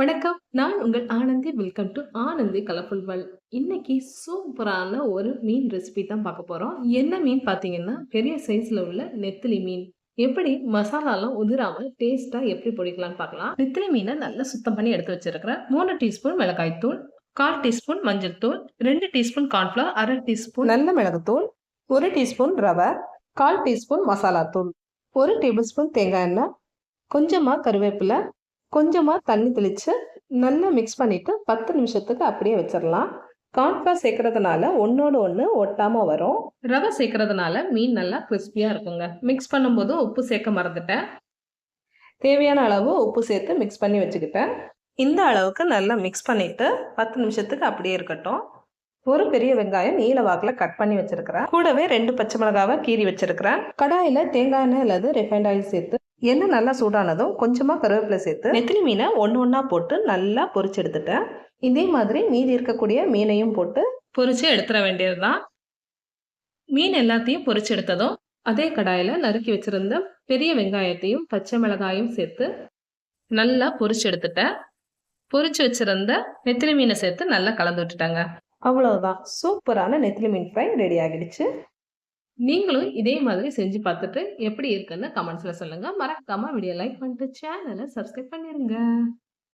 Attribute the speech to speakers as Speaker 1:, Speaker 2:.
Speaker 1: வணக்கம். நான் உங்கள் Anandhi. Welcome to Anandhi colourful Vel இன்னைக்கு சூப்பரான ஒரு மீன் ரெசிபி தான் பார்க்க போகிறோம் என்ன மீன் பார்த்தீங்கன்னா, பெரிய சைஸில் உள்ள நெத்திலி மீன். எப்படி மசாலாலாம் உதிராமல் டேஸ்ட்டாக எப்படி பொடிக்கலாம்னு பார்க்கலாம். நெத்திலி மீனை நல்லா சுத்தம் பண்ணி எடுத்து வச்சிருக்கிறேன். மூணு டீஸ்பூன் மிளகாய் தூள், 1/4 டீஸ்பூன் மஞ்சள் தூள், ரெண்டு டீஸ்பூன் கார்ன்ஃப்ளவர், அரை டீஸ்பூன் நல்ல மிளகுத்தூள், ஒரு டீஸ்பூன் ரவை, 1/4 டீஸ்பூன் மசாலா தூள், ஒரு டேபிள் ஸ்பூன் தேங்காய் எண்ணெய், கொஞ்சமாக கருவேப்பிலை, கொஞ்சமாக தண்ணி தெளித்து நல்லா மிக்ஸ் பண்ணிவிட்டு பத்து நிமிஷத்துக்கு அப்படியே வச்சிடலாம். கார்ன்ஃப்ளவர் சேர்க்கறதுனால ஒன்றோடு ஒன்று ஒட்டாமல் வரும். ரவை சேர்க்கறதுனால மீன் நல்லா கிறிஸ்பியாக இருக்குங்க. மிக்ஸ் பண்ணும்போது உப்பு சேர்க்க மறந்துட்டேன். தேவையான அளவு உப்பு சேர்த்து மிக்ஸ் பண்ணி வச்சுக்கிட்டேன். இந்த அளவுக்கு நல்லா மிக்ஸ் பண்ணிவிட்டு பத்து நிமிஷத்துக்கு அப்படியே இருக்கட்டும். ஒரு பெரிய வெங்காயம் நீல வாக்கில் கட் பண்ணி வச்சிருக்கிறேன். கூடவே ரெண்டு பச்சை மிளகாவை கீறி வச்சிருக்கிறேன். கடாயில் தேங்காய் எண்ணெய் அல்லது ரிஃபைண்ட் ஆயில் சேர்த்து எண்ணெய் நல்லா சூடானதும் கொஞ்சமா கருவேப்பிலை சேர்த்து நெத்திலி மீனை ஒன்று ஒன்றா போட்டு நல்லா பொரிச்சு எடுத்துட்டேன். இதே மாதிரி மீதி இருக்கக்கூடிய மீனையும் போட்டு பொரிச்சு எடுத்துட வேண்டியதுதான். மீன் எல்லாத்தையும் பொரிச்சு எடுத்ததும் அதே கடாயில நறுக்கி வச்சிருந்த பெரிய வெங்காயத்தையும் பச்சை மிளகாயும் சேர்த்து நல்லா பொரிச்சு எடுத்துட்டேன். பொரிச்சு வச்சிருந்த நெத்திலி மீனை சேர்த்து நல்லா கலந்து விட்டுட்டாங்க. அவ்வளவுதான் சூப்பரான நெத்திலி மீன் ஃப்ரை ரெடி ஆகிடுச்சு. நீங்களும் இதே மாதிரி செஞ்சு பார்த்துட்டு எப்படி இருக்குன்னு கமெண்ட்ஸில் சொல்லுங்கள் மறக்காமல் வீடியோ லைக் பண்ணிட்டு சேனலை சப்ஸ்கிரைப் பண்ணிடுங்க